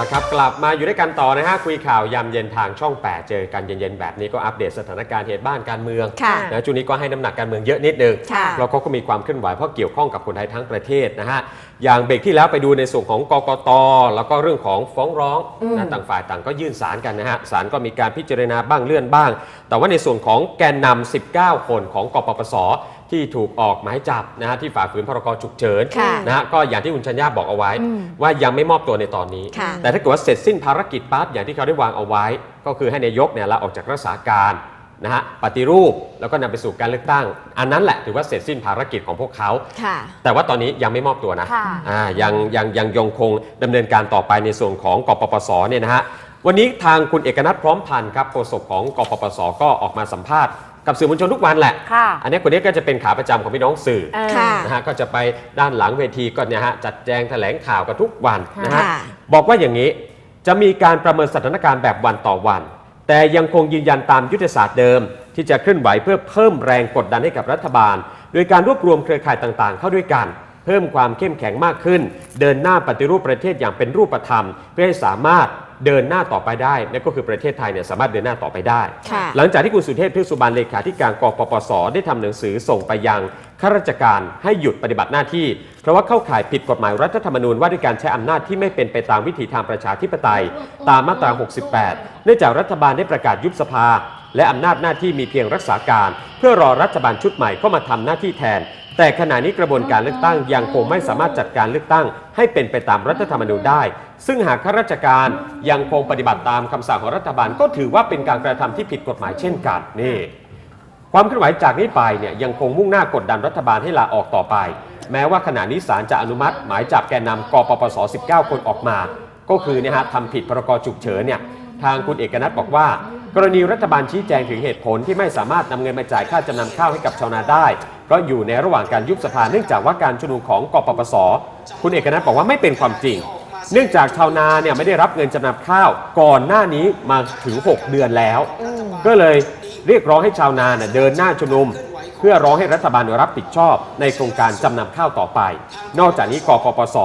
ละครับ กลับมาอยู่ด้วยกันต่อนะฮะคุยข่าวยามเย็นทางช่อง 8 เจอกันเย็นๆแบบนี้ก็อัปเดตสถานการณ์เหตุบ้านการเมืองค่ะนะช่วงนี้ก็ให้น้ำหนักการเมืองเยอะนิดนึงค่ะเพราะเขาก็มีความเคลื่อนไหวเพราะเกี่ยวข้องกับคนไทยทั้งประเทศนะฮะอย่างเบรกที่แล้วไปดูในส่วนของกกต แล้วก็เรื่องของฟ้องร้องนะต่างฝ่ายต่างก็ยื่นสารกันนะฮะศาลก็มีการพิจารณาบ้างเลื่อนบ้าง แต่ว่าในส่วนของแกนนำ19 คนของกปปส ที่ถูกออกหมายจับนะฮะที่ฝ่าฝืนพรกฉุกเฉินค่ะนะฮะก็อย่างที่คุณชัญญาบอกเอาไว้ อืมว่ายังไม่มอบตัวในตอนนี้ ค่ะ แต่ถ้าเกิดว่าเสร็จสิ้นภารกิจปั๊บอย่างที่เขาได้วางเอาไว้ ก็คือให้นายกเนี่ยลาออกจากรักษาการนะฮะปฏิรูปแล้วก็นำไปสู่การเลือกตั้ง อันนั้นแหละถือว่าเสร็จสิ้นภารกิจของพวกเขา ค่ะ แต่ว่าตอนนี้ยังไม่มอบตัวนะค่ะอ่ายังยังยังยังคงดำเนินการต่อไปในส่วนของกปปสเนี่ยนะฮะวันนี้ทางคุณเอกนัทพร้อมพันธ์ครับโฆษกของกปปสก็ออกมาสัมภาษณ์ กับสื่อมวลชนทุกวันแหละ ค่ะ อันนี้คนนี้ก็จะเป็นขาประจำของพี่น้องสื่อเออ ค่ะ นะฮะก็จะไปด้านหลังเวทีก็เนี่ยฮะจัดแจงแถลงข่าวกันทุกวันนะฮะค่ะ บอกว่าอย่างนี้จะมีการประเมินสถานการณ์แบบวันต่อวัน แต่ยังคงยืนยันตามยุทธศาสตร์เดิม ที่จะเคลื่อนไหวเพื่อเพิ่มแรงกดดันให้กับรัฐบาล โดยการรวบรวมเครือข่ายต่างๆ เข้าด้วยกัน เพิ่มความเข้มแข็งมากขึ้น เดินหน้าปฏิรูปประเทศอย่างเป็นรูปธรรม เพื่อให้สามารถ เดินหน้าต่อไปได้นั่นก็คือประเทศไทยเนี่ยสามารถเดินหน้าต่อไปได้ ค่ะหลังจากที่คุณสุเทพเทือกสุบานเลขาธิการกปปส ได้ทำหนังสือส่งไปยังข้าราชการให้หยุดปฏิบัติหน้าที่ เพราะว่าเข้าข่ายผิดกฎหมายรัฐธรรมนูญว่าด้วยการใช้อำนาจที่ไม่เป็นไปตามวิถีทางประชาธิปไตย ตามมาตรา 68 เนื่องจากรัฐบาลได้ประกาศยุบสภา และอำนาจหน้าที่มีเพียงรักษาการ เพื่อรอรัฐบาลชุดใหม่เข้ามาทำหน้าที่แทน แต่ขณะนี้กระบวนการเลือกตั้งยังคงไม่สามารถจัดการเลือกตั้ง ให้เป็นไปตามรัฐธรรมนูญได้ ซึ่งหากข้าราชการยังคงปฏิบัติตามคำสั่งของรัฐบาล ก็ถือว่าเป็นการกระทำที่ผิดกฎหมายเช่นกันนี่ความเคลื่อนไหวจากนี้ไปเนี่ยยังคงมุ่งหน้ากดดันรัฐบาลให้ลาออกต่อไป แม้ว่าขณะนี้ศาลจะอนุมัติ หมายจับแกนนำกปปส 19 คนออกมา ก็คือเนยฮะทำผิดพรกฉุกเฉินเนี่ยทางคุณเอกนัทบอกว่า กรณีรัฐบาลชี้แจงถึงเหตุผลที่ไม่สามารถนำเงินมาจ่ายค่าจำนำข้าวให้กับชาวนาได้ เพราะอยู่ในระหว่างการยุบสภาเนื่องจากว่าการชุมนุมของกปปส คุณเอกนัทบอกว่าไม่เป็นความจริง เนื่องจากชาวนาเนี่ยไม่ได้รับเงินจำนำข้าวก่อนหน้านี้มาถึง 6 เดือนแล้ว ก็เลยเรียกร้องให้ชาวนาเน่ยเดินหน้าชุมนุม เพื่อร้องให้รัฐบาลรับผิดชอบในโครงการจำนำข้าวต่อไป นอกจากนี้กปปส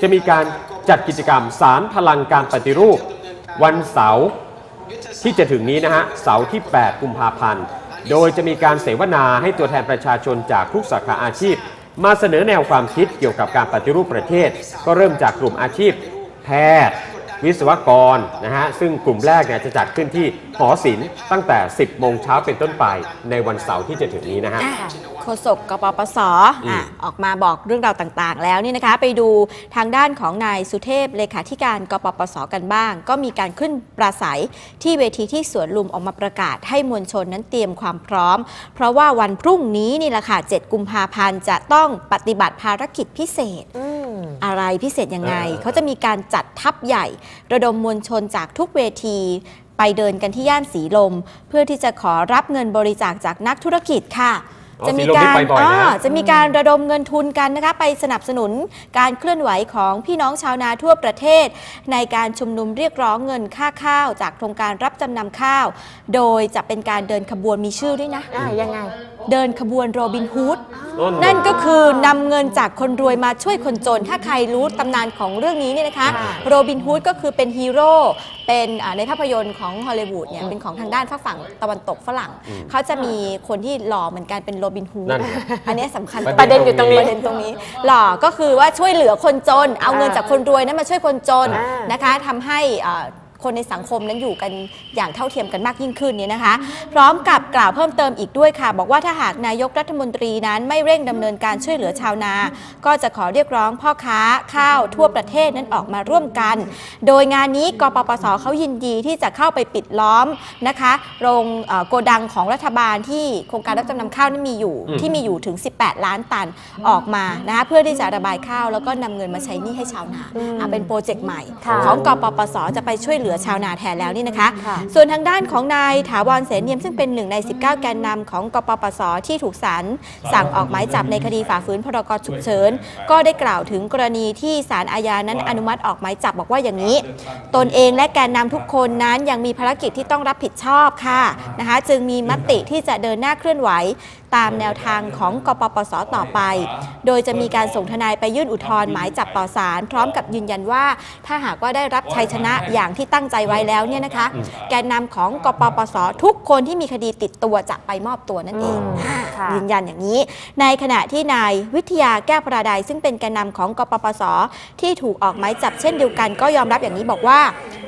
จะมีการจัดกิจกรรมสารพลังการปฏิรูป วันเสาร์ที่จะถึงนี้นะฮะเสาร์ที่ 8 กุมภาพันธ์ โดยจะมีการเสวนาให้ตัวแทนประชาชนจากทุกสาขาอาชีพ มาเสนอแนวความคิดเกี่ยวกับการปฏิรูปประเทศ ก็เริ่มจากกลุ่มอาชีพ แพทย์ วิศวกรนะฮะซึ่งกลุ่มแรกเนี่ยจะจัดขึ้นที่หอศิลป์ตั้งแต่ 10 โมงเช้าเป็นต้นไปในวันเสาร์ที่จะถึงนี้นะฮะอะ โฆษกกปปสอะออกมาบอกเรื่องราวต่างๆ แล้วนี่นะคะไปดูทางด้านของนายสุเทพเลขาธิการกปปสกันบ้าง ก็มีการขึ้นปราศัยที่เวทีที่สวนลุมออกมาประกาศให้มวลชนนั้นเตรียมความพร้อม เพราะว่าวันพรุ่งนี้นี่แหละค่ะ7กุมภาพันธ์จะต้องปฏิบัติภารกิจพิเศษอืมอะไรพิเศษยังไงเออเขาจะมีการจัดทัพใหญ่ ระดมมวลชนจากทุกเวทีไปเดินกันที่ย่านสีลม เพื่อที่จะขอรับเงินบริจาคจากนักธุรกิจค่ะอ๋อ จะมีสีลมนี่การไปบ่อยนะอ่าจะมีการระดมเงินทุนกันนะคะไปสนับสนุนการเคลื่อนไหวของพี่น้องชาวนาทั่วประเทศ ในการชุมนุมเรียกร้องเงินค่าข้าว จากโครงการรับจำนำข้าว โดยจะเป็นการเดินขบวนมีชื่อด้วยนะอ่ายังไง เดินขบวนโรบินฮูดนั่นั่นนก็คือนำเงินจากคนรวยมาช่วยคนจน ถ้าใครรู้ตำนานของเรื่องนี้เนี่ยนะคะค่ะโรบินฮูดก็คือเป็นฮีโร่เป็นอ่าในภาพยนตร์ของฮอลลีวูดเนี่ยเป็นของทางด้านฝรั่งตะวันตกฝรั่ง เขาจะมีคนที่หล่อเหมือนกันเป็นโรบินฮูดนั่นไงอันนี้สำคัญประเด็นอยู่ตรงนี้ประเด็นตรงนี้ หล่อก็คือว่าช่วยเหลือคนจน เอาเงินจากคนรวยนั้นมาช่วยคนจนอ่านนะคะทำให้อ่า คนในสังคมนั้นอยู่กันอย่างเท่าเทียมกันมากยิ่งขึ้นเนี่ยนะคะ พร้อมกับกล่าวเพิ่มเติมอีกด้วยค่ะ บอกว่าถ้าหากนายกรัฐมนตรีนั้นไม่เร่งดำเนินการช่วยเหลือชาวนา ก็จะขอเรียกร้องพ่อค้าข้าวทั่วประเทศนั้นออกมาร่วมกัน โดยงานนี้กปปสเขายินดีที่จะเข้าไปปิดล้อมนะคะโรงเอ่อโกดังของรัฐบาลที่โครงการรับจำนำข้าวนี่มีอยู่อืมที่มีอยู่ถึง 18 ล้านตันออกมานะคะเพื่อที่จะระบายข้าวแล้วก็นำเงินมาใช้หนี้ให้ชาวนาอืมอะเป็นโปรเจกต์ใหม่ค่ะของกปปสจะไปช่วยเหลือชาวนาแทนแล้วนี่นะคะค่ะส่วนทางด้านของนายถาวรเสนเนียมซึ่งเป็นหนึ่งใน 19 แกนนำของกปปสที่ถูกศาลสั่งออกหมายจับในคดีฝ่าฝืนพรกฉุกเฉิน ก็ได้กล่าวถึงกรณีที่ศาลอาญานั้นอนุมัติออกหมายจับบอกว่าอย่างนี้ ตนเองและแกนนำทุกคนนั้นยังมีภารกิจที่ต้องรับผิดชอบค่ะนะคะจึงมีมติที่จะเดินหน้าเคลื่อนไหวตามแนวทางของกปปสต่อไป โดยจะมีการส่งทนายไปยื่นอุทธรณ์หมายจับต่อศาลพร้อมกับยืนยันว่า ถ้าหากว่าได้รับชัยชนะอย่างที่ตั้งใจไว้แล้วเนี่ยนะคะ แกนนำของกปปสทุกคนที่มีคดีติดตัวจะไปมอบตัวนั่นเองอืมอ่าค่ะยืนยันอย่างนี้ ในขณะที่นายวิทยาแก้วพระใดซึ่งเป็นแกนนำของกปปสที่ถูกออกหมายจับเช่นเดียวกัน ก็ยอมรับอย่างนี้บอกว่า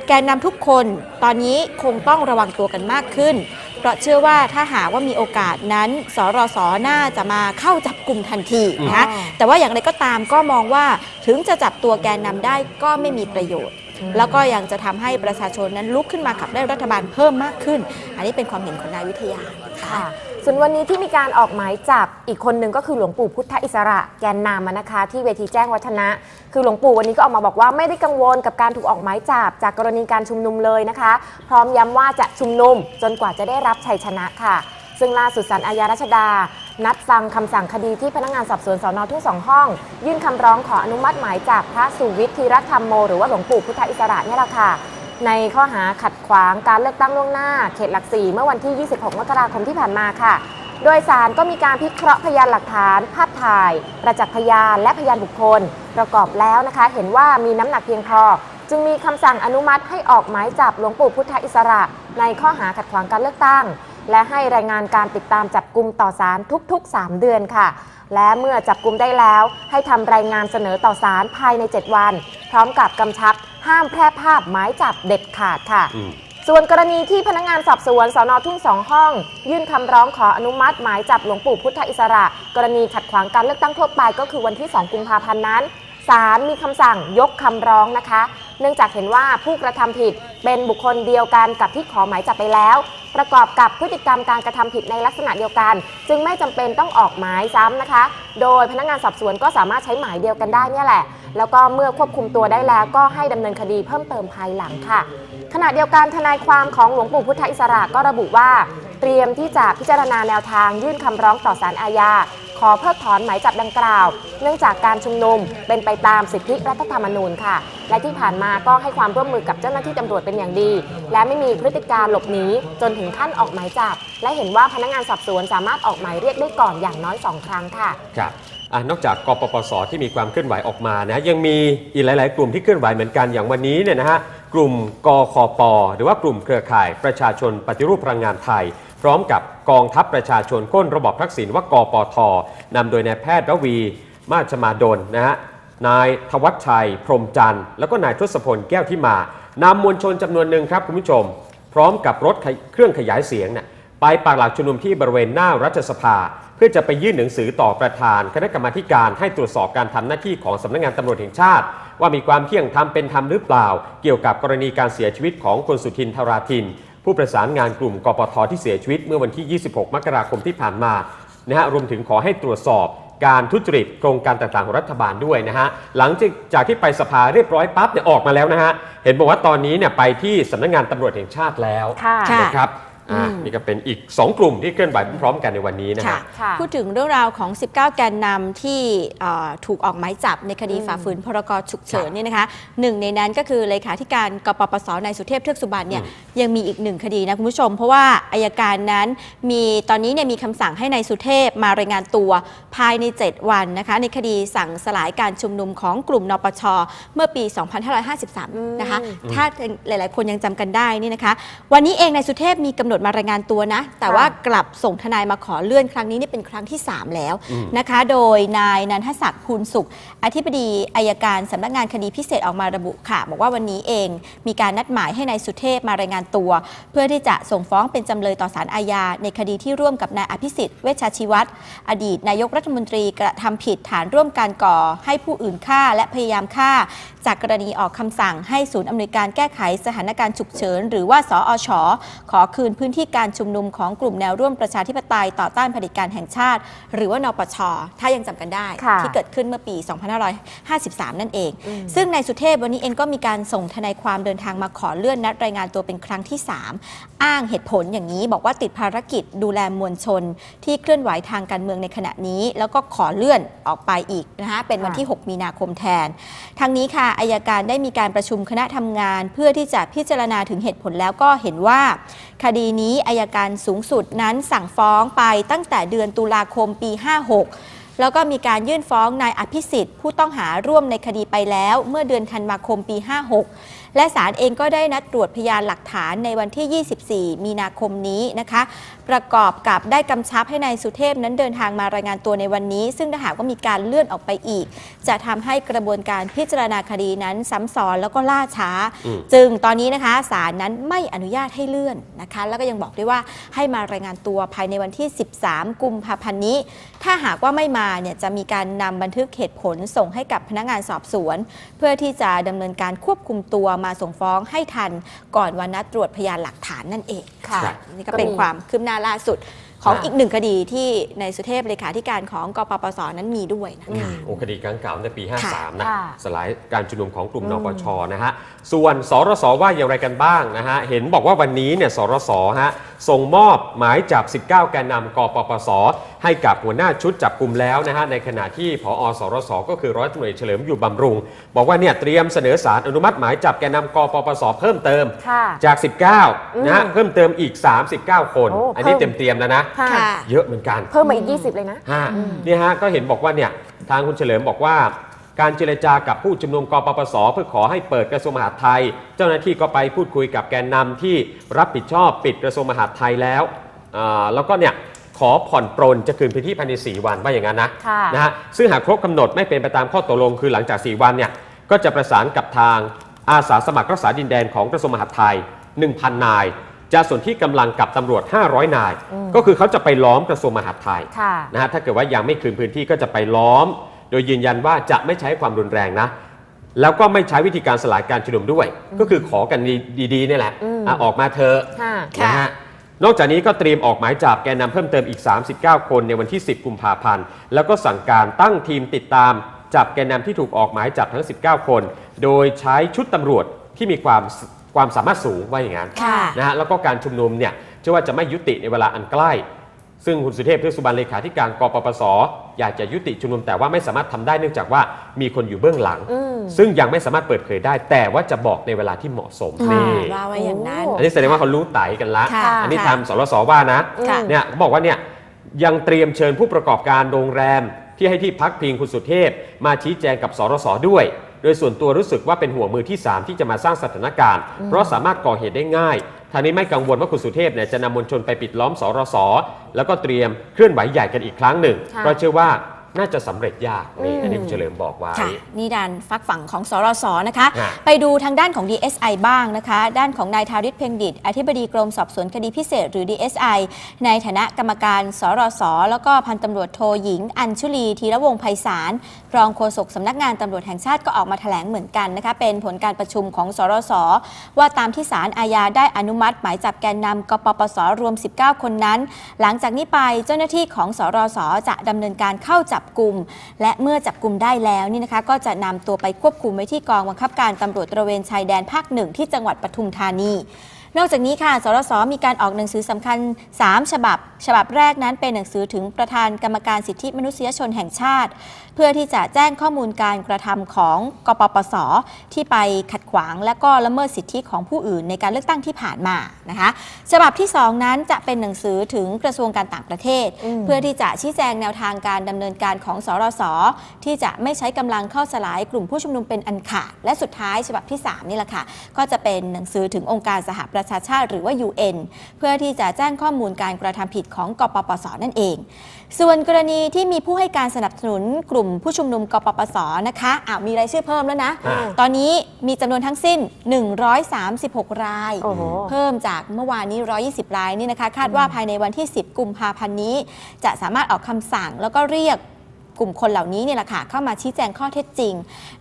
แกนนำทุกคนตอนนี้คงต้องระวังตัวกันมากขึ้น เพราะเชื่อว่าถ้าหากว่ามีโอกาสนั้น สรสน่าจะมาเข้าจับกลุ่มทันทีนะคะอืมแต่ว่าอย่างไรก็ตามก็มองว่าถึงจะจับตัวแกนนำได้ก็ไม่มีประโยชน์แล้วก็ยังจะทำให้ประชาชนนั้นลุกขึ้นมาขับได้รัฐบาลเพิ่มมากขึ้น อันนี้เป็นความเห็นของนายวิทยาค่ะค่ะ ส่วนวันนี้ที่มีการออกหมายจับอีกคนหนึ่งก็คือหลวงปู่พุทธอิสระแกนนำอะนะคะ ที่เวทีแจ้งวัฒนะ คือหลวงปู่วันนี้ก็ออกมาบอกว่าไม่ได้กังวลกับการถูกออกหมายจับจากกรณีการชุมนุมเลยนะคะ พร้อมย้ำว่าจะชุมนุมจนกว่าจะได้รับชัยชนะค่ะ ซึ่งล่าสุดศาลอาญารัชดา นัดฟังคำสั่งคดีที่พนักงานสอบสวนสอนอทุ่งสองห้อง ยื่นคำร้องขออนุมัติหมายจับพระสุวิทย์ธีรธรรมโมหรือว่าหลวงปู่พุทธอิสระเนี่ยแหละค่ะ ในข้อหาขัดขวางการเลือกตั้งล่วงหน้า เขตหลักสี่เมื่อวันที่ 26 มกราคมที่ผ่านมาค่ะ โดยสารก็มีการพิเคราะห์พยานหลักฐาน ภาพถ่าย ประจักษ์พยาน และพยานบุคคล ประกอบแล้วนะคะ เห็นว่ามีน้ำหนักเพียงพอ จึงมีคำสั่งอนุมัติให้ออกหมายจับหลวงปู่พุทธอิสระ ในข้อหาขัดขวางการเลือกตั้ง และให้รายงานการติดตามจับกลุ่มต่อศาลทุก ๆ 3 เดือนค่ะและเมื่อจับกลุ่มได้แล้ว ให้ทำรายงานเสนอต่อศาลภายใน 7 วัน พร้อมกับกำชับ ห้ามแพร่ภาพหมายจับเด็ดขาดค่ะอืมส่วนกรณีที่พนักงานสอบสวนสอนอทุ่งสองห้อง ยื่นคำร้องขออนุมัติหมายจับหลวงปู่พุทธอิสระ กรณีขัดขวางการเลือกตั้งทั่วไปก็คือวันที่ 2 กุมภาพันธ์นั้นศาลมีคำสั่งยกคำร้องนะคะ เนื่องจากเห็นว่าผู้กระทำผิดเป็นบุคคลเดียวกันกับที่ขอหมายจับไปแล้ว ประกอบกับพฤติกรรมการกระทำผิดในลักษณะเดียวกัน จึงไม่จำเป็นต้องออกหมายซ้ำนะคะ โดยพนักงานสอบสวนก็สามารถใช้หมายเดียวกันได้เนี่ยแหละ แล้วก็เมื่อควบคุมตัวได้แล้วก็ให้ดำเนินคดีเพิ่มเติมภายหลังค่ะ ขณะเดียวกันทนายความของหลวงปู่พุทธอิสระก็ระบุว่า เตรียมที่จะพิจารณาแนวทางยื่นคำร้องต่อศาลอาญาขอเพิกถอนหมายจับดังกล่าว เนื่องจากการชุมนุมเป็นไปตามสิทธิรัฐธรรมนูญค่ะ และที่ผ่านมาก็ให้ความร่วมมือกับเจ้าหน้าที่ตำรวจเป็นอย่างดี และไม่มีพฤติการหลบหนีจนถึงขั้นออกหมายจับ และเห็นว่าพนักงานสอบสวนสามารถออกหมายเรียกได้ก่อนอย่างน้อยสองครั้งค่ะครับ อนอกจากกปปสที่มีความเคลื่อนไหวออกมานะยังมีอีกหลาย ๆ กลุ่มที่เคลื่อนไหวเหมือนกันอย่างวันนี้เนี่ยนะฮะกลุ่มกคปหรือว่ากลุ่มเครือข่าย ประชาชนปฏิรูปพลังงานไทย พร้อมกับกองทัพประชาชนก้นระบอบทักษิณว่ากปทนำโดยนายแพทย์ระวี มาชมาดลนะฮะนายธวัชชัย พรมจันทร์แล้วก็นายทศพลแก้วที่มานำมวลชนจำนวนหนึ่งครับคุณผู้ชม พร้อมกับรถเครื่องขยายเสียงเนี่ยไปปากหลักชุมนุมที่บริเวณหน้ารัฐสภา เพื่อจะไปยื่นหนังสือต่อประธาน คณะกรรมาธิการให้ตรวจสอบการทำหน้าที่ของสำนักงานตำรวจแห่งชาติ ว่ามีความเที่ยงธรรมเป็นธรรมหรือเปล่า เกี่ยวกับกรณีการเสียชีวิตของคุณสุทินทราทิน ผู้ประสานงานกลุ่มกปทที่เสียชีวิตเมื่อวันที่ 26 มกราคมที่ผ่านมานะฮะรวมถึงขอให้ตรวจสอบการทุจริตโครงการต่างๆของรัฐบาลด้วยนะฮะหลังจากจากที่ไปสภาเรียบร้อยปั๊บเนี่ยออกมาแล้วนะฮะเห็นบอกว่าตอนนี้เนี่ยไปที่สำนักงานตำรวจแห่งชาติแล้วค่ะค่ะนะครับ อ่าอืมนี่ก็เป็นอีก 2 กลุ่มที่เคลื่อนไหวพร้อมๆกันในวันนี้นะค่ะฮะค่ะพูดถึงเรื่องราวของ 19 แกนนำที่เอ่อถูกออกหมายจับในคดีฝ่าฝืนพรกฉุกเฉินเนี่ยนะคะหนึ่งในนั้นก็คือเลขาธิการกปปสนายสุเทพเทือกสุบรรณเนี่ยยังมีอีกหนึ่งคดีนะคุณผู้ชม เพราะว่าอายการนั้นมีตอนนี้เนี่ยมีคำสั่งให้นายสุเทพมารายงานตัวภายใน 7 วันนะคะในคดีสั่งสลายการชุมนุมของกลุ่มนปชเมื่อปี 2553 นะคะถ้าหลายๆ คนยังจำกันได้นี่นะคะ วันนี้เองนายสุเทพมีกำหนดมารายงานตัวนะ แต่ว่ากลับส่งทนายมาขอเลื่อนครั้งนี้นี่เป็นครั้งที่ 3 แล้วนะคะ โดยนายนันทศักดิ์ภูลสุข อธิบดีอายการสำนักงานคดีพิเศษออกมาระบุค่ะ บอกว่าวันนี้เองมีการนัดหมายให้นายสุเทพมารายงานตัว เพื่อที่จะส่งฟ้องเป็นจำเลยต่อศาลอาญาในคดีที่ร่วมกับนายอภิสิทธิ์เวชชาชีวัตรอดีตนายกรัฐมนตรีกระทำผิดฐานร่วมการก่อให้ผู้อื่นฆ่าและพยายามฆ่า จากกรณีออกคำสั่งให้ศูนย์อำนวยการแก้ไขสถานการณ์ฉุกเฉิน หรือว่าสอชขอคืนพื้นที่การชุมนุมของกลุ่มแนวร่วมประชาธิปไตยต่อต้านเผด็จการแห่งชาติ หรือว่านปช ถ้ายังจำกันได้ค่ะที่เกิดขึ้นเมื่อปี 2553 นั่นเองอืมซึ่งนายสุเทพวันนี้เองก็มีการส่งทนายความเดินทางมาขอเลื่อนนัดรายงานตัวเป็นครั้งที่ 3 อ้างเหตุผลอย่างนี้บอกว่าติดภารกิจดูแลมวลชน ที่เคลื่อนไหวทางการเมืองในขณะนี้ แล้วก็ขอเลื่อนออกไปอีกนะคะเป็นวันที่ 6 มีนาคมแทน ทางนี้ค่ะอายการได้มีการประชุมคณะทำงาน เพื่อที่จะพิจารณาถึงเหตุผลแล้วก็เห็นว่า คดีนี้อายการสูงสุดนั้นสั่งฟ้องไปตั้งแต่เดือนตุลาคมปี 56 แล้วก็มีการยื่นฟ้องนายอภิสิทธิ์ ผู้ต้องหาร่วมในคดีไปแล้ว เมื่อเดือนธันวาคมปี 56 และศาลเองก็ได้นัดตรวจพยานหลักฐานในวันที่ 24 มีนาคมนี้นะคะประกอบกับได้กำชับให้นายสุเทพนั้นเดินทางมารายงานตัวในวันนี้ ซึ่งถ้าหากว่ามีการเลื่อนออกไปอีก จะทำให้กระบวนการพิจารณาคดีนั้นซ้ำซ้อนแล้วก็ล่าช้า อืม จึงตอนนี้นะคะศาลนั้นไม่อนุญาตให้เลื่อนนะคะ แล้วก็ยังบอกด้วยว่าให้มารายงานตัวภายในวันที่ 13 กุมภาพันธ์นี้ ถ้าหากว่าไม่มาเนี่ยจะมีการนำบันทึกเหตุผลส่งให้กับพนักงานสอบสวน เพื่อที่จะดำเนินการควบคุมตัวมาส่งฟ้องให้ทัน ก่อนวันนัดตรวจพยานหลักฐานนั่นเองค่ะ ครับ นี่ก็เป็นความคืบหน้าล่าสุด ของครับอีกหนึ่งคดีที่ในสุเทพเลขาธิการของกปปสนั้นมีด้วยนะคะโอคดีครั้งเก่าในปี 53นะค่ะสลายการชุมนุมของกลุ่มนปชนะฮะ ส่วนสรสว่าอย่างไรกันบ้างนะฮะ เห็นบอกว่าวันนี้เนี่ยสรสฮะส่งมอบหมายจับ 19 แกนนำกปปส ให้กับหัวหน้าชุดจับกลุ่มแล้วนะฮะในขณะที่ผอสรสก็คือร้อยตำรวจเอกเฉลิมอยู่บำรุง บอกว่าเนี่ยเตรียมเสนอสารอนุมัติหมายจับแกนนำกปปส เพิ่มเติมค่ะจาก 19นะฮะอืมเพิ่มเติมอีก 39 คนโอ้อันนี้เพิ่มเต็มๆแล้วนะค่ะค่ะเยอะเหมือนกันเพิ่มมาอีก 20 เลยนะ ฮะเนี่ยฮะก็เห็นบอกว่าเนี่ยทางคุณเฉลิมบอกว่า การเจรจากับผู้ชุมนุมกปปส เพื่อขอให้เปิดกระทรวงมหาดไทย เจ้าหน้าที่ก็ไปพูดคุยกับแกนนำที่รับผิดชอบปิดกระทรวงมหาดไทยแล้วอ่าแล้วก็เนี่ยขอผ่อนปรนจะคืนพื้นที่ภายใน 4 วันว่าอย่างนั้นนะค่ะ นะฮะซึ่งหากครบกำหนดไม่เป็นไปตามข้อตกลงคือหลังจาก 4 วันเนี่ยก็จะประสานกับทางอาสาสมัครรักษาดินแดนของกระทรวงมหาดไทย 1,000 นาย จะส่วนที่กำลังกับตำรวจ 500 นาย ก็คือเขาจะไปล้อมกระทรวงมหาดไทยค่ะนะฮะถ้าเกิดว่ายังไม่คืนพื้นที่ก็จะไปล้อม โดยยืนยันว่าจะไม่ใช้ความรุนแรงนะ แล้วก็ไม่ใช้วิธีการสลายการชุมนุมด้วย ก็คือขอกันดีๆนี่แหละอืมอะออกมาเถอะค่ะค่ะนะฮะนอกจากนี้ก็เตรียมออกหมายจับแกนนำเพิ่มเติมอีก 39 คนในวันที่ 10 กุมภาพันธ์ แล้วก็สั่งการตั้งทีมติดตามจับแกนนำที่ถูกออกหมายจับทั้ง 19 คน โดยใช้ชุดตำรวจที่มีความ ความสามารถสูงว่าอย่างนั้นค่ะนะฮะแล้วก็การชุมนุมเนี่ยเชื่อว่าจะไม่ยุติในเวลาอันใกล้ ซึ่งคุณสุเทพเทือกสุบรรณเลขาธิการกปปสอยากจะยุติชุมนุมแต่ว่าไม่สามารถทำได้เนื่องจากว่ามีคนอยู่เบื้องหลังอืมซึ่งยังไม่สามารถเปิดเผยได้ แต่ว่าจะบอกในเวลาที่เหมาะสมค่ะนี่ว่าไว้อย่างนั้นโอันนี้แสดงว่าเขารู้ไตกันละค่ะอันนี้ค่ะทำสรสว่านะค่ะเนี่ยเขาบอกว่าเนี่ยยังเตรียมเชิญผู้ประกอบการโรงแรมที่ให้ที่พักพิงคุณสุเทพ มาชี้แจงกับสรสด้วย โดยส่วนตัวรู้สึกว่าเป็นหัวมือที่ 3 ที่จะมาสร้างสถานการณ์ เพราะสามารถก่อเหตุได้ง่ายทางนี้ไม่กังวลว่าคุณสุเทพเนี่ยจะนำมวลชนไปปิดล้อมสรสแล้วก็เตรียมเคลื่อนไหวใหญ่กันอีกครั้งหนึ่งค่ะเพราะเชื่อว่า น่าจะสำเร็จยากนี่อืมอันนี้คุณเฉลิมบอกไว้ ค่ะนี่ด้านฟักฝั่งของสรสนะคะฮะไปดูทางด้านของ DSI บ้างนะคะ ด้านของนายทาริศเพ็งดิตอธิบดีกรมสอบสวนคดีพิเศษหรือ DSI ในฐานะกรรมการสรสแล้วก็พันตำรวจโทหญิง อัญชุลีธีระวงศ์ไพศาลรองโฆษกสำนักงานตำรวจแห่งชาติก็ออกมาแถลงเหมือนกันนะคะ เป็นผลการประชุมของสรสว่าตามที่ศาลอาญาได้อนุมัติ หมายจับแกนนำกปปสรวม 19 คนนั้น หลังจากนี้ไปเจ้าหน้าที่ของสรสจะดำเนินการเข้าจับกลุ่ม และเมื่อจับกลุ่มได้แล้วนี่นะคะ ก็จะนำตัวไปควบคุมไว้ที่กองบังคับการตำรวจตระเวนชายแดนภาคหนึ่งที่จังหวัดปทุมธานี นอกจากนี้ค่ะ สรสมีการออกหนังสือสำคัญ 3 ฉบับ ฉบับแรกนั้นเป็นหนังสือถึงประธานกรรมการสิทธิมนุษยชนแห่งชาติ เพื่อที่จะแจ้งข้อมูลการกระทำของกปปส ที่ไปขัดขวาง และก็ละเมิดสิทธิของผู้อื่นในการเลือกตั้งที่ผ่านมานะคะฉบับที่ 2 นั้นจะเป็นหนังสือถึงกระทรวงการต่างประเทศอืมเพื่อที่จะชี้แจงแนวทางการดำเนินการของสรสที่จะไม่ใช้กำลังเข้าสลายกลุ่มผู้ชุมนุมเป็นอันขาดและสุดท้ายฉบับที่ 3 นี่แหละค่ะก็จะเป็นหนังสือถึงองค์การสหประชาชาติหรือว่า UN เพื่อที่จะแจ้งข้อมูลการกระทำผิดของกปปสนั่นเอง ส่วนกรณีที่มีผู้ให้การสนับสนุนกลุ่มผู้ชุมนุมกปปสนะคะอ้าวมีรายชื่อเพิ่มแล้วนะ อ่า ตอนนี้มีจำนวนทั้งสิ้น 136 ราย โอ้โห เพิ่มจากเมื่อวานนี้ 120 รายนี่นะคะ คาดว่าภายในวันที่ 10 กุมภาพันธ์นี้ จะสามารถออกคำสั่งแล้วก็เรียก กลุ่มคนเหล่านี้เนี่ยแหละค่ะเข้ามาชี้แจงข้อเท็จจริง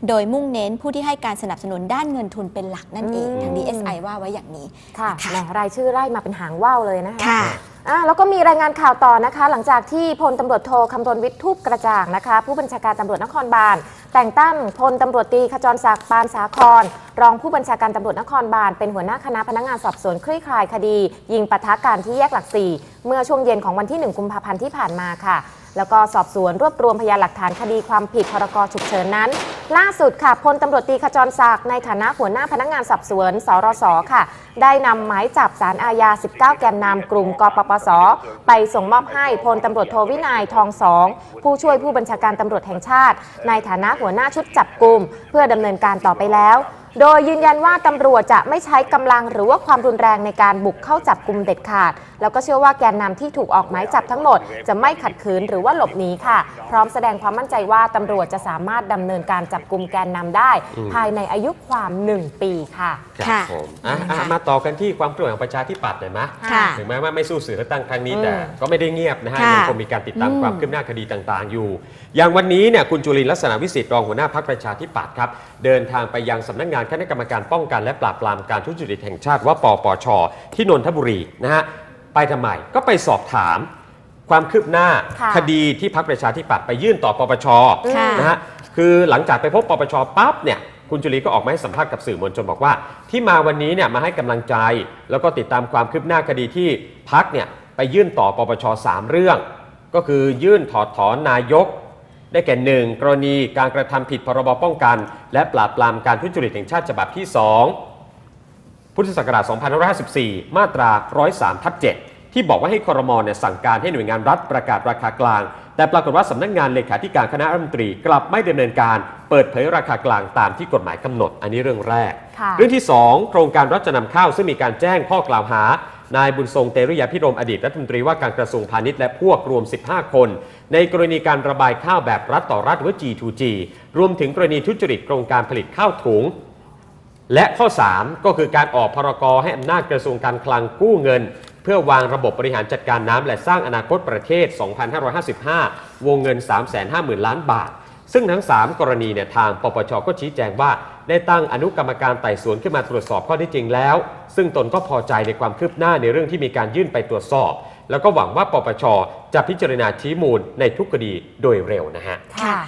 โดยมุ่งเน้นผู้ที่ให้การสนับสนุนด้านเงินทุนเป็นหลักนั่นเองอืมทาง DSI ว่าไว้อย่างนี้ ค่ะค่ะแหมรายชื่อไล่มาเป็นหางว่าวเลยนะคะ ค่ะ อะแล้วก็มีรายงานข่าวต่อนะคะ หลังจากที่พลตำรวจโทคำรณวิทย์ทูปกระจ่างนะคะ ผู้บัญชาการตำรวจนครบาลแต่งตั้งพลตำรวจตรีขจรศักดิ์ปานสาคร รองผู้บัญชาการตำรวจนครบาลเป็นหัวหน้าคณะพนักงานสอบสวนคลี่คลายคดี ยิงปะทะกันที่แยกหลักสี่เมื่อช่วงเย็นของวันที่ 1 กุมภาพันธ์ที่ผ่านมาค่ะ แล้วก็สอบสวนรวบรวมพยานหลักฐานคดีความผิดพรกฉุกเฉินนั้น ล่าสุดค่ะพลตำรวจตีขจรศักดิ์ในฐานะหัวหน้าพนักงานสอบสวนสรสค่ะ ได้นำหมายจับสารอาญา 19 แกนนำกลุ่มกปปส ไปส่งมอบให้พลตำรวจโทวินัยทองสองผู้ช่วยผู้บัญชาการตำรวจแห่งชาติ ในฐานะหัวหน้าชุดจับกลุ่มเพื่อดำเนินการต่อไปแล้ว โดยยืนยันว่าตำรวจจะไม่ใช้กำลังหรือว่าความรุนแรงในการบุกเข้าจับกลุ่มเด็ดขาด แล้วก็เชื่อว่าแกนนำที่ถูกออกหมายจับทั้งหมด จะไม่ขัดขืนหรือว่าหลบหนีค่ะ พร้อมแสดงความมั่นใจว่าตำรวจจะสามารถดำเนินการจับกลุ่มแกนนำได้อืมภายในอายุความ 1 ปีค่ะ ครับค่ะผมอะนะคะอะมาต่อกันที่ความเคลื่อนไหวของประชาธิปัตย์หน่อยไหมค่ะถึงแม้ว่าไม่สู้สื่อเลือกตั้งครั้งนี้อืมแต่ก็ไม่ได้เงียบนะฮะค่ะ ยังคงมีการติดตามอืมความคืบหน้าคดีต่างๆ อยู่ อย่างวันนี้เนี่ยคุณจุลินทร์ลักษณะวิสิทธิ์รองหัวหน้าพักประชาธิปัตย์ครับเดินทางไปยังสำนักงานคณะกรรมการป้องกันและปราบปรามการทุจริตแห่งชาติว่าปปช ที่นนทบุรีนะฮะไปทำไมก็ไปสอบถาม ความคืบหน้าค่ะคดีที่พักประชาธิปัตย์ไปยื่นต่อปปชค่ะ นะฮะคือหลังจากไปพบปปชปั๊บเนี่ยคุณจุลีก็ออกมาให้สัมภาษณ์กับสื่อมวลชนบอกว่า ที่มาวันนี้เนี่ยมาให้กำลังใจ แล้วก็ติดตามความคืบหน้าคดีที่พักเนี่ยไปยื่นต่อปปชสามเรื่อง ก็คือยื่นถอดถอนนายก ได้แก่หนึ่งกรณีการกระทำผิดพรบป้องกัน และปราบปรามการทุจริตแห่งชาติฉบับที่ 2 พุทธศักราช 2554 มาตรา 103 ทับ 7 ที่บอกว่าให้ครมเนี่ยสั่งการให้หน่วยงานรัฐประกาศราคากลาง แต่ปรากฏว่าสำนักงานเลขาธิการคณะรัฐมนตรีกลับไม่ดำเนินการ เปิดเผยราคากลางตามที่กฎหมายกำหนด อันนี้เรื่องแรกค่ะเรื่องที่ 2 โครงการรัฐจะนำข้าวซึ่งมีการแจ้งข้อกล่าวหา นายบุญทรงเตริยาพิรมอดีตรัฐมนตรีว่าการกระทรวงพาณิชย์และพวกรวม 15 คน ในกรณีการระบายข้าวแบบรัฐต่อรัฐหรือ G2G รวมถึงกรณีทุจริตโครงการผลิตข้าวถุง และข้อ 3 ก็คือการออกพรกให้อำนาจกระทรวงการคลังกู้เงิน เพื่อวางระบบบริหารจัดการน้ำและสร้างอนาคตประเทศ 2555 วงเงิน 350,000 ล้านบาท ซึ่งทั้ง 3 กรณีเนี่ยทางปปชก็ชี้แจงว่า ได้ตั้งอนุกรรมการไต่สวนขึ้นมาตรวจสอบข้อเที่จริงแล้ว ซึ่งตนก็พอใจในความคืบหน้าในเรื่องที่มีการยื่นไปตรวจสอบ แล้วก็หวังว่าปปชจะพิจารณาชี้มูลในทุกคดีโดยเร็วนะฮะ ค่ะ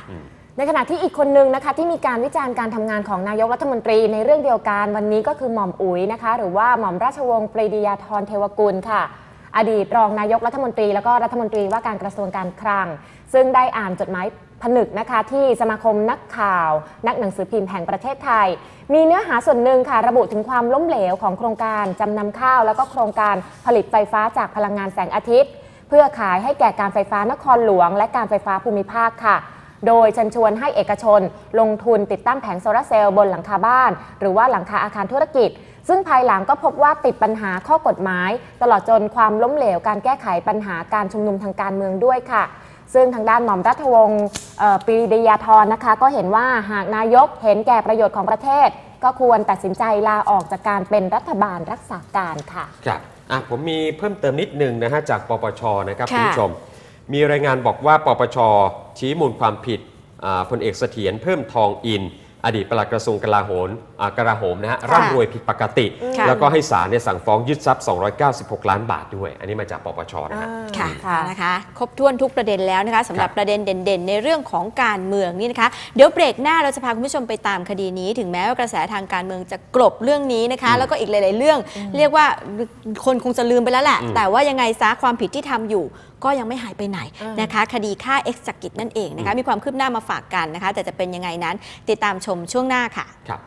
ในขณะที่อีกคนนึงนะคะ ที่มีการวิจารณ์การทำงานของนายกรัฐมนตรีในเรื่องเดียวกันวันนี้ก็คือหม่อมอุ๋ยนะคะ หรือว่าหม่อมราชวงศ์ปรีดียาธรเทวกุลค่ะ อดีตรองนายกรัฐมนตรี แล้วก็รัฐมนตรีว่าการกระทรวงการคลัง ซึ่งได้อ่านจดหมาย ผนึกนะคะที่สมาคมนักข่าว นักหนังสือพิมพ์แห่งประเทศไทย มีเนื้อหาส่วนหนึ่งค่ะระบุถึงความล้มเหลวของโครงการจำนำข้าว แล้วก็โครงการผลิตไฟฟ้าจากพลังงานแสงอาทิตย์ เพื่อขายให้แก่การไฟฟ้านครหลวง และการไฟฟ้าภูมิภาคค่ะโดยเชิญชวนให้เอกชน ลงทุนติดตั้งแผงโซลาร์เซลล์บนหลังคาบ้าน หรือว่าหลังคาอาคารธุรกิจ ซึ่งภายหลังก็พบว่าติดปัญหาข้อกฎหมาย ตลอดจนความล้มเหลวการแก้ไขปัญหาการชุมนุมทางการเมืองด้วยค่ะ ซึ่งทางด้านหม่อมรัฐวงศ์เอ่อปรีดียาธรนะคะ ก็เห็นว่าหากนายกเห็นแก่ประโยชน์ของประเทศ ก็ควรตัดสินใจลาออกจากการเป็นรัฐบาลรักษาการค่ะครับอะผมมีเพิ่มเติมนิดนึงนะฮะจากปปชนะครับค่ะคุณผู้ชม มีรายงานบอกว่าปปชชี้มูลความผิดอ่าพลเอกเสถียรเพิ่มทองอิน อดีตปลัดกระทรวงกลาโหมอ่ากลาโหมนะฮะค่ะร่ำรวยผิดปกติ ค่ะแล้วก็ให้ศาลเนี่ยสั่งฟ้องยึดทรัพย์ 296 ล้านบาทด้วย อันนี้มาจากปปชนะฮะ ค่ะค่ะนะคะครบถ้วนทุกประเด็นแล้วนะคะสำหรับครับ ประเด็นเด่นๆ ในเรื่องของการเมืองนี่นะคะเดี๋ยวเบรกหน้าเราจะพาคุณผู้ชมไปตามคดีนี้ ถึงแม้ว่ากระแสทางการเมืองจะกลบเรื่องนี้นะคะ แล้วก็อีกหลาย ๆ เรื่อง เรียกว่าคนคงจะลืมไปแล้วแหละอืมแต่ว่ายังไงซะความผิดที่ทำอยู่ก็ยังไม่หายไปไหนอืมนะคะ คดีฆ่าเอ็กซ์จักริดนั่นเองนะคะมีความคืบหน้ามาฝากกันนะคะแต่จะเป็นยังไงนั้น ติดตามชมช่วงหน้าค่ะครับ